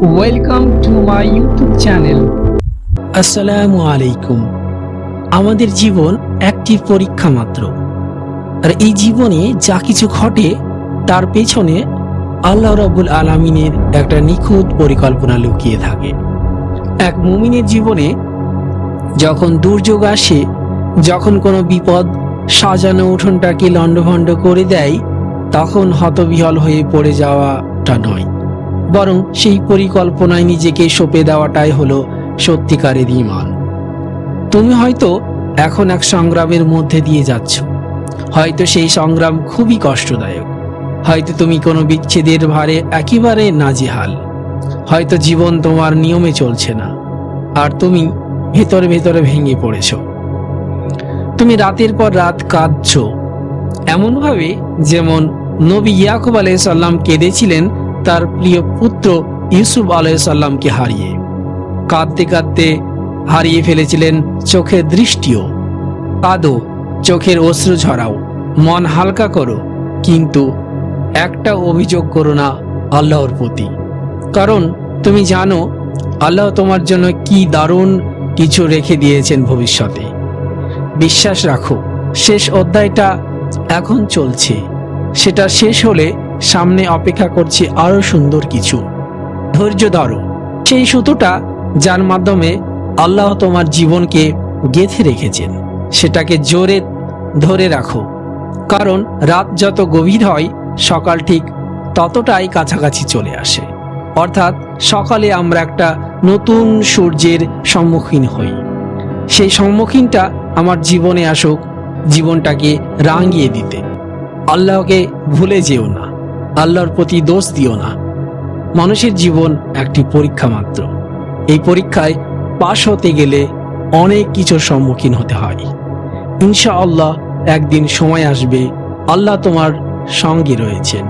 Welcome to my YouTube channel আসসালামু আলাইকুম। আমাদের জীবন একটি পরীক্ষা মাত্র। আর এই জীবনে যা কিছু ঘটে, তার পেছনে আল্লাহ রবুল আলমিনের একটা নিখুঁত পরিকল্পনা লুকিয়ে থাকে। এক মুমিনের জীবনে যখন দুর্যোগ আসে, যখন কোনো বিপদ সাজানো উঠোনটাকে লণ্ডভণ্ড করে দেয়, তখন হতবিহল হয়ে পড়ে যাওয়াটা নয়। বরং সেই পরিকল্পনায় নিজেকে সঁপে দেওয়াটাই হলো সত্যিকারের ইমান তুমি হয়তো এখন এক সংগ্রামের মধ্যে দিয়ে যাচ্ছ। হয়তো সেই সংগ্রাম খুবই কষ্টদায়ক। হয়তো তুমি কোনো বিচ্ছেদের ভারে একেবারে নাজেহাল। হয়তো জীবন তোমার নিয়মে চলছে না। আর তুমি ভেতরে ভেতরে ভেঙে পড়েছ। তুমি রাতের পর রাত কাঁদছ। এমনভাবে যেমন নবী ইয়াকুব আলাইসাল্লাম কেঁদেছিলেন তার প্রিয় পুত্র ইউসুফ আলাইসাল্লামকে হারিয়ে। কাঁদতে কাঁদতে হারিয়ে ফেলেছিলেন চোখের দৃষ্টিও। কাঁদো, চোখের অশ্রু ঝরাও, মন হালকা করো, কিন্তু একটা অভিযোগ করো না আল্লাহর প্রতি। কারণ তুমি জানো, আল্লাহ তোমার জন্য কি দারুণ কিছু রেখে দিয়েছেন ভবিষ্যতে। বিশ্বাস রাখো, শেষ অধ্যায়টা এখন চলছে। সেটা শেষ হলে সামনে অপেক্ষা করছে আরও সুন্দর কিছু। ধৈর্য ধরো। সেই সুতোটা যার মাধ্যমে আল্লাহ তোমার জীবনকে গেঁথে রেখেছেন। সেটাকে জোরে ধরে রাখো। কারণ রাত যত গভীর হয়, সকাল ঠিক ততটাই কাছাকাছি চলে আসে। অর্থাৎ সকালে আমরা একটা নতুন সূর্যের সম্মুখীন হই। সেই সম্মুখীনটা আমার জীবনে আসুক, জীবনটাকে রাঙিয়ে দিতে। আল্লাহকে ভুলে যেও না। আল্লাহর প্রতি দোষ দিও না। মানুষের জীবন একটি পরীক্ষা মাত্র। এই পরীক্ষায় পাশ হতে গেলে অনেক কিছুর সম্মুখীন হতে হয়। ইনশা আল্লাহ একদিন সময় আসবে, আল্লাহ তোমার সঙ্গে রয়েছেন।